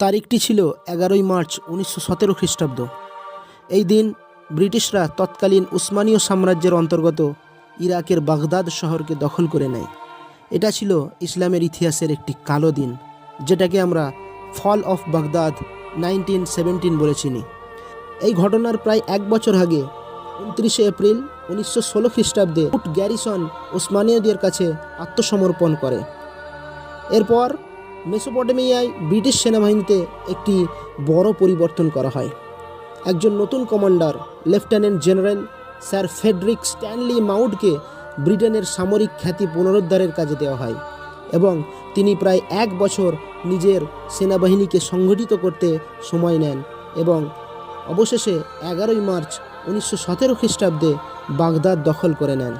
তারিখটি ছিল এগারোই মার্চ উনিশশো সতেরো খ্রিস্টাব্দ। এই দিন ব্রিটিশরা তৎকালীন উসমানীয় সাম্রাজ্যের অন্তর্গত ইরাকের বাগদাদ শহরকে দখল করে নেয়। এটা ছিল ইসলামের ইতিহাসের একটি কালো দিন, যেটাকে আমরা fall of Baghdad nineteen seventeen বলে চিনি। এই ঘটনার প্রায় এক বছর আগে উনত্রিশে এপ্রিল উনিশশো ষোলো খ্রিস্টাব্দে উট গ্যারিসন ওসমানীয়দের কাছে আত্মসমর্পণ করে। এরপর মেসোপটেমিয়ায় ব্রিটিশ সেনাবাহিনীতে একটি বড় পরিবর্তন করা হয়। একজন নতুন commander, lieutenant general sir Frederick Stanley মাউডকে ব্রিটেনের সামরিক খ্যাতি পুনরুদ্ধারের কাজে দেওয়া হয় এবং তিনি প্রায় এক বছর নিজের সেনাবাহিনীকে সংগঠিত করতে সময় নেন এবং অবশেষে এগারোই মার্চ উনিশশো সতেরো খ্রিস্টাব্দে বাগদাদ দখল করে নেন।